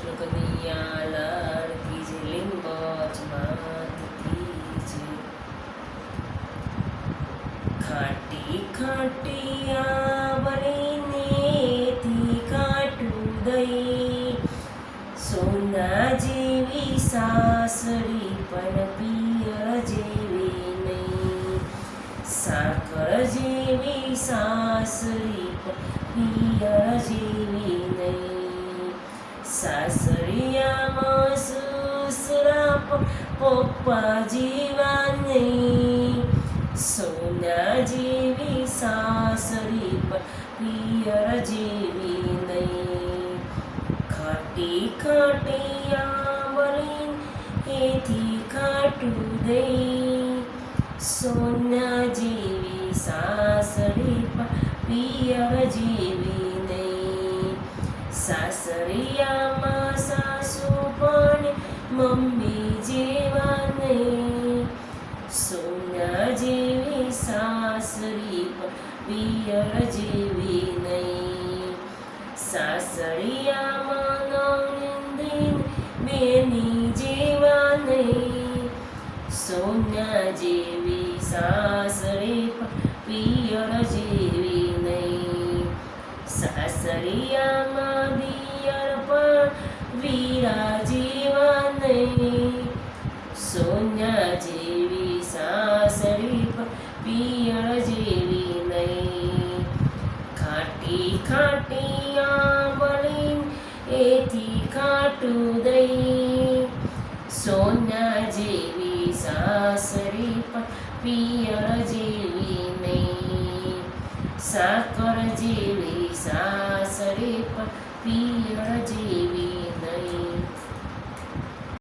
કૃષ્ણ કનૈયા ખાટી ખાટી આવરીનેથી કાટું દઈ સોના જેવી સાસરી પણ પિયર જેવી નહીં. સાકર જેવી સાસરી પણ પિયર જેવી નહીં. સાસરિયામાં સસરા પપ્પા જીવાની સોના જેવી સાસરી પણ પિયર જેવી નહીં. ખાટી ખાટી આંબળી એથી ખાટું દઈ સોના જેવી સાસરી પણ પિયર સાસરિયામાં સાસુ પણ મમ્મી જેવા નહીં સોના જેવી સાસરી પણ પિયર જેવી નહીં. સાસરિયામાં નણંદીન બેની જેવા નહીં સોના જેવી સાસરી પણ પિયર જેવી સાસરિયામાં દિયર પણ વીરા જેવા નહીં સોના જેવી સાસરી પણ પિયર જેવી નહીં. ખાટી ખાટી આંબળી એથી ખાટું દઈ સોના જેવી સાસરી પણ પિયર જેવી નહીં. સાકર જેવી સાસરી પણ જેવી